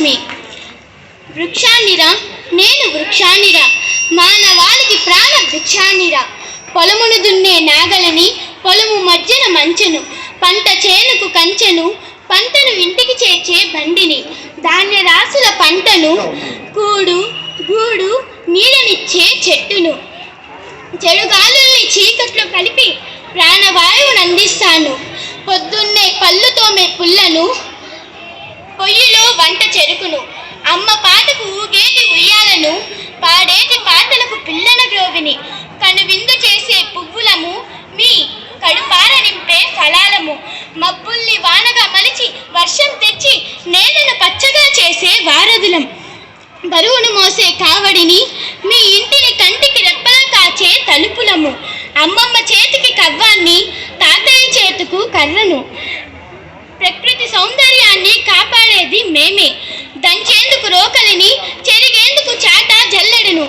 లక్ష్మి. వృక్షానిరా నేను వృక్షానిరా మానవాళికి ప్రాణ వృక్షానిరా పొలమును దున్నే నాగలని పొలము మధ్యన మంచెను పంట చేనుకు కంచెను పంటను ఇంటికి చేర్చే బండిని ధాన్య రాసుల పంటను కూడు గూడు నీళ్ళనిచ్చే చెట్టును. చెడుగాలుల్ని చీకట్లో కలిపి ప్రాణవాయువును అందిస్తాను పొద్దున్నే పళ్ళుతోమే పుల్లను వంట చెరుకును. అమ్మ పాటకు ఊగేటి ఉయ్యాలను పాడేటి పాటలకు పిల్లల గ్రోవిని. కనువిందు చేసే పువ్వులము మీ కడుపార నింపే ఫలాలము. మబ్బుల్ని వానగా మలిచి వర్షం తెచ్చి నేలను పచ్చగా చేసే వారధులం బరువును మోసే కావడిని మీ ఇంటిని కంటికి రెప్పలా కాచే తలుపులము. అమ్మమ్మ చేతికి కవ్వాన్ని తాతయ్య చేతుకు కర్రను. చేసేది మేమే. దంచేందుకు రోకలిని చెరిగేందుకు చాట జల్లెడను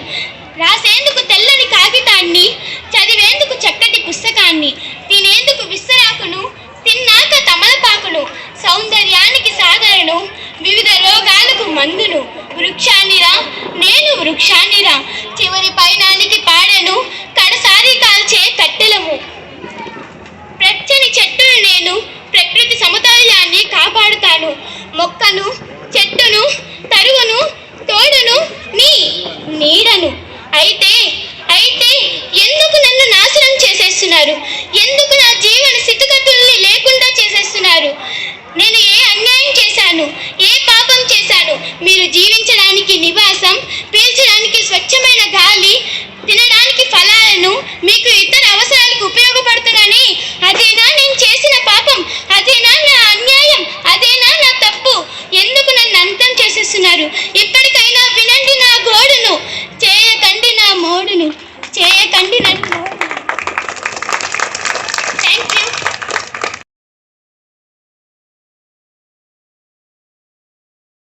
రాసేందుకు తెల్లని కాగితాన్ని చదివేందుకు చక్కటి పుస్తకాన్ని తినేందుకు విస్తరాకును తిన్నాక తమలపాకును సౌందర్యానికి సాగరను వివిధ రోగాలకు మందును. వృక్షానిరా నేను వృక్షానిరా చివరి పైనానికి పాడను. జీవించడానికి నివాసం పీల్చడానికి స్వచ్ఛమైన గాలి తినడానికి ఫలాలను